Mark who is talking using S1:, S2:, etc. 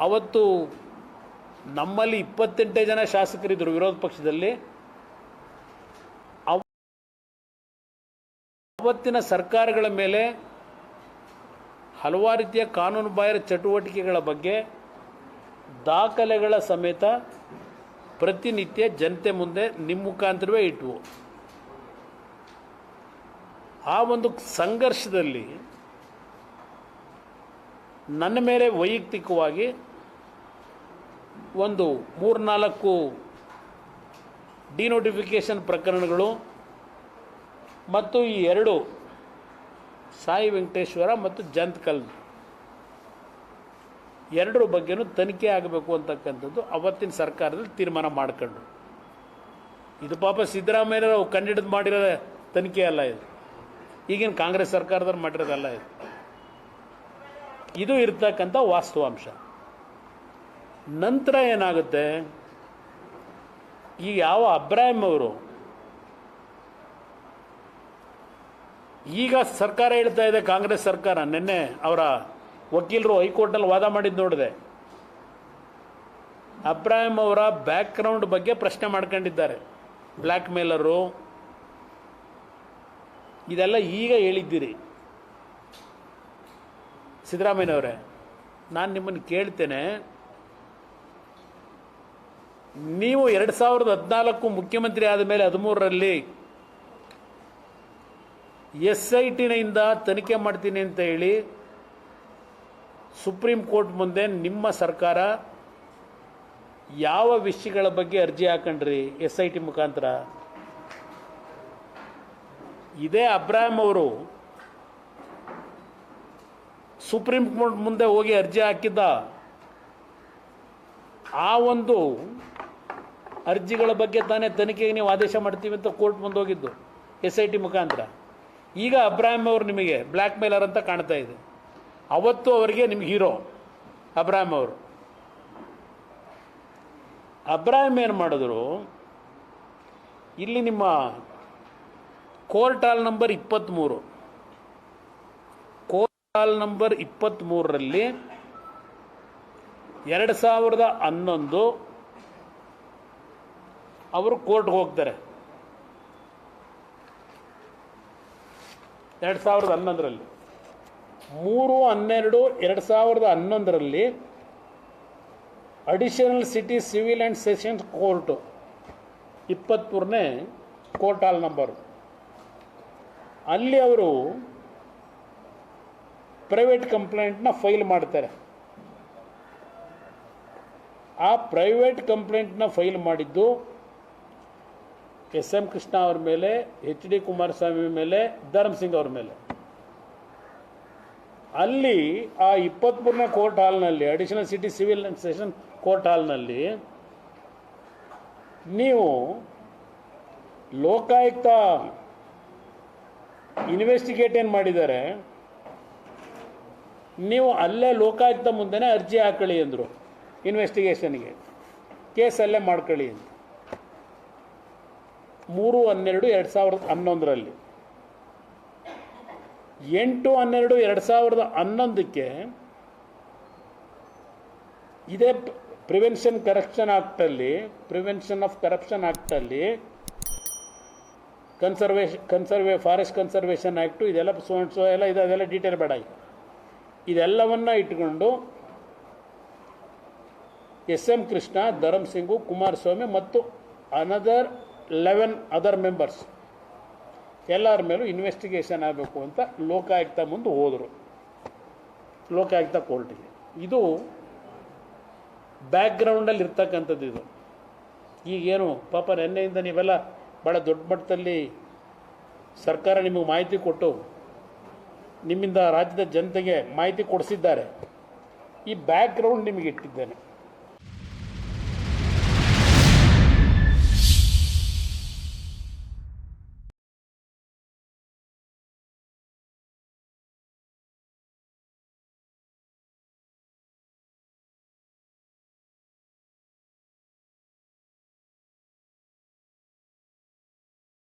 S1: ಅವತ್ತು ನಮ್ಮಲ್ಲಿ ಇಪ್ಪತ್ತೆಂಟೇ ಜನ ಶಾಸಕರಿದ್ದರು ವಿರೋಧ ಪಕ್ಷದಲ್ಲಿ. ಅವ- ಅವತ್ತಿನ ಸರ್ಕಾರಗಳ ಮೇಲೆ ಹಲವಾರು ರೀತಿಯ ಕಾನೂನು ಬಾಹಿರ ಚಟುವಟಿಕೆಗಳ ಬಗ್ಗೆ ದಾಖಲೆಗಳ ಸಮೇತ ಪ್ರತಿನಿತ್ಯ ಜನತೆ ಮುಂದೆ ನಿಮ್ಮ ಮುಖಾಂತರವೇ ಇಟ್ವು. ಆ ಒಂದು ಸಂಘರ್ಷದಲ್ಲಿ ನನ್ನ ಮೇಲೆ ವೈಯಕ್ತಿಕವಾಗಿ ಒಂದು, ಮೂರ್ನಾಲ್ಕು ಡಿನೋಟಿಫಿಕೇಷನ್ ಪ್ರಕರಣಗಳು ಮತ್ತು ಈ ಎರಡು ಸಾಯಿ ವೆಂಕಟೇಶ್ವರ ಮತ್ತು ಜಂತ್ಕಲ್ ಎರಡರ ಬಗ್ಗೆನೂ ತನಿಖೆ ಆಗಬೇಕು ಅಂತಕ್ಕಂಥದ್ದು ಅವತ್ತಿನ ಸರ್ಕಾರದಲ್ಲಿ ತೀರ್ಮಾನ ಮಾಡ್ಕೊಂಡು ಇದು ಪಾಪ ಸಿದ್ದರಾಮಯ್ಯರು ಕಂಡಿಡಿದು ಮಾಡಿರೋ ತನಿಖೆ ಅಲ್ಲ ಇದು. ಈಗಿನ ಕಾಂಗ್ರೆಸ್ ಸರ್ಕಾರದವ್ರು ಮಾಡಿರೋದಲ್ಲ ಇದು. ಇದು ಇರ್ತಕ್ಕಂಥ ವಾಸ್ತವಾಂಶ. ನಂತರ ಏನಾಗುತ್ತೆ? ಈಗ ಯಾವ ಅಬ್ರಾಹಿಂ ಅವರು ಈಗ ಸರ್ಕಾರ ಹೇಳ್ತಾ ಇದೆ, ಕಾಂಗ್ರೆಸ್ ಸರ್ಕಾರ, ನಿನ್ನೆ ಅವರ ವಕೀಲರು ಹೈಕೋರ್ಟ್ನಲ್ಲಿ ವಾದ ಮಾಡಿದ್ದು ನೋಡಿದೆ. ಅಬ್ರಾಹಿಂ ಅವರ ಬ್ಯಾಕ್ಗ್ರೌಂಡ್ ಬಗ್ಗೆ ಪ್ರಶ್ನೆ ಮಾಡ್ಕೊಂಡಿದ್ದಾರೆ. ಬ್ಲ್ಯಾಕ್ ಮೇಲರು ಇದೆಲ್ಲ ಈಗ ಹೇಳಿದ್ದೀರಿ. ಸಿದ್ದರಾಮಯ್ಯನವರೇ, ನಾನು ನಿಮ್ಮನ್ನು ಕೇಳ್ತೇನೆ. ನೀವು ಎರಡು ಸಾವಿರದ ಹದಿನಾಲ್ಕು ಮುಖ್ಯಮಂತ್ರಿ ಆದ ಮೇಲೆ ಹದಿಮೂರರಲ್ಲಿ ಎಸ್ ಐ ಟಿನಿಂದ ತನಿಖೆ ಮಾಡ್ತೀನಿ ಅಂತ ಹೇಳಿ ಸುಪ್ರೀಂ ಕೋರ್ಟ್ ಮುಂದೆ ನಿಮ್ಮ ಸರ್ಕಾರ ಯಾವ ವಿಷಯಗಳ ಬಗ್ಗೆ ಅರ್ಜಿ ಹಾಕೊಂಡ್ರಿ ಎಸ್ ಐ ಟಿ ಮುಖಾಂತರ? ಇದೇ ಅಬ್ರಾಹಿಂ ಅವರು ಸುಪ್ರೀಂ ಕೋರ್ಟ್ ಮುಂದೆ ಹೋಗಿ ಅರ್ಜಿ ಹಾಕಿದ್ದ ಆ ಒಂದು ಅರ್ಜಿಗಳ ಬಗ್ಗೆ ತಾನೇ ತನಿಖೆಗೆ ನೀವು ಆದೇಶ ಮಾಡ್ತೀವಿ ಅಂತ ಕೋರ್ಟ್ ಮುಂದೋಗಿದ್ದು ಎಸ್ ಐ ಟಿ ಮುಖಾಂತರ. ಈಗ ಅಬ್ರಾಹಿಂ ಅವರು ನಿಮಗೆ ಬ್ಲ್ಯಾಕ್ ಮೇಲರ್ ಅಂತ ಕಾಣ್ತಾ ಇದೆ. ಅವತ್ತು ಅವರಿಗೆ ನಿಮ್ಗೆ ಹೀರೋ ಅಬ್ರಾಹಿಂ ಅವರು. ಅಬ್ರಾಹಿಂ ಏನು ಮಾಡಿದ್ರು, ಇಲ್ಲಿ ನಿಮ್ಮ ಕೋರ್ಟ್ ಹಾಲ್ ನಂಬರ್ ಇಪ್ಪತ್ತ್ಮೂರು ಕೋರ್ಟ್ ಹಾಲ್ ನಂಬರ್ ಇಪ್ಪತ್ತ್ಮೂರರಲ್ಲಿ ಎರಡು ಸಾವಿರದ ಹನ್ನೊಂದು ಅವರು ಕೋರ್ಟ್ಗೆ ಹೋಗ್ತಾರೆ. ಎರಡು ಸಾವಿರದ ಹನ್ನೊಂದರಲ್ಲಿ. ಮೂರು, ಹನ್ನೆರಡು, ಎರಡು ಸಾವಿರದ ಹನ್ನೊಂದರಲ್ಲಿ additional city civil and sessions court. ಇಪ್ಪತ್ತ್ಮೂರನೇ ಕೋರ್ಟ್ ಹಾಲ್ ನಂಬರು. ಅಲ್ಲಿ ಅವರು ಪ್ರೈವೇಟ್ ಕಂಪ್ಲೇಂಟ್ನ ಫೈಲ್ ಮಾಡ್ತಾರೆ. ಆ ಪ್ರೈವೇಟ್ ಕಂಪ್ಲೇಂಟ್ನ ಫೈಲ್ ಮಾಡಿದ್ದು ಎಸ್ ಎಂ ಕೃಷ್ಣ ಅವ್ರ ಮೇಲೆ, ಎಚ್ ಡಿ ಕುಮಾರಸ್ವಾಮಿ ಮೇಲೆ ಧರ್ಮಸಿಂಗ್ ಅವ್ರ ಮೇಲೆ. ಅಲ್ಲಿ ಆ ಇಪ್ಪತ್ತ್ಮೂರನೇ ಕೋರ್ಟ್ ಹಾಲ್ನಲ್ಲಿ additional city civil session court ಹಾಲ್ನಲ್ಲಿ ನೀವು ಲೋಕಾಯುಕ್ತ ಇನ್ವೆಸ್ಟಿಗೇಟ್ ಏನು ಮಾಡಿದ್ದಾರೆ? ನೀವು ಅಲ್ಲೇ ಲೋಕಾಯುಕ್ತ ಮುಂದೆನೇ ಅರ್ಜಿ ಹಾಕೊಳ್ಳಿ ಅಂದರು ಇನ್ವೆಸ್ಟಿಗೇಷನ್ಗೆ ಕೇಸ್ ಅಲ್ಲೇ ಮಾಡ್ಕೊಳ್ಳಿ ಅಂತ. ಮೂರು ಹನ್ನೆರಡು ಎರಡು ಸಾವಿರದ ಹನ್ನೊಂದರಲ್ಲಿ. ಎಂಟು ಹನ್ನೆರಡು ಎರಡು ಸಾವಿರದ ಹನ್ನೊಂದಕ್ಕೆ ಇದೇ ಪ್ರಿವೆನ್ಷನ್ ಕರಪ್ಷನ್ ಆ್ಯಕ್ಟಲ್ಲಿ prevention of corruption ಆ್ಯಕ್ಟಲ್ಲಿ conservation conserve, forest conservation act ಇದೆಲ್ಲ ಸೋ ಎಲ್ಲ ಇದು, ಅದೆಲ್ಲ ಡೀಟೇಲ್ ಬೇಡ ಇದೆಲ್ಲವನ್ನು ಇಟ್ಕೊಂಡು ಎಸ್ ಎಂ ಕೃಷ್ಣ ಧರಮ್ ಸಿಂಗು, ಕುಮಾರಸ್ವಾಮಿ ಮತ್ತು ಅನದರ್ ಲೆವೆನ್ ಅದರ್ ಮೆಂಬರ್ಸ್ ಎಲ್ಲರ ಮೇಲೂ ಇನ್ವೆಸ್ಟಿಗೇಷನ್ ಆಗಬೇಕು ಅಂತ ಲೋಕಾಯುಕ್ತ ಮುಂದೆ ಹೋದರು. ಲೋಕಾಯುಕ್ತ ಕೋರ್ಟಿಗೆ ಇದು ಬ್ಯಾಕ್ಗ್ರೌಂಡಲ್ಲಿ ಇರ್ತಕ್ಕಂಥದ್ದು ಇದು. ಈಗೇನು ಪಾಪ ನಿನ್ನೆಯಿಂದ ನೀವೆಲ್ಲ ಭಾಳ ದೊಡ್ಡ ಮಟ್ಟದಲ್ಲಿ ಸರ್ಕಾರ ನಿಮಗೆ ಮಾಹಿತಿ ಕೊಟ್ಟು ನಿಮ್ಮಿಂದ ರಾಜ್ಯದ ಜನತೆಗೆ ಮಾಹಿತಿ ಕೊಡಿಸಿದ್ದಾರೆ. ಈ ಬ್ಯಾಕ್ಗ್ರೌಂಡ್ ನಿಮಗೆ ಇಟ್ಟಿದ್ದೇನೆ.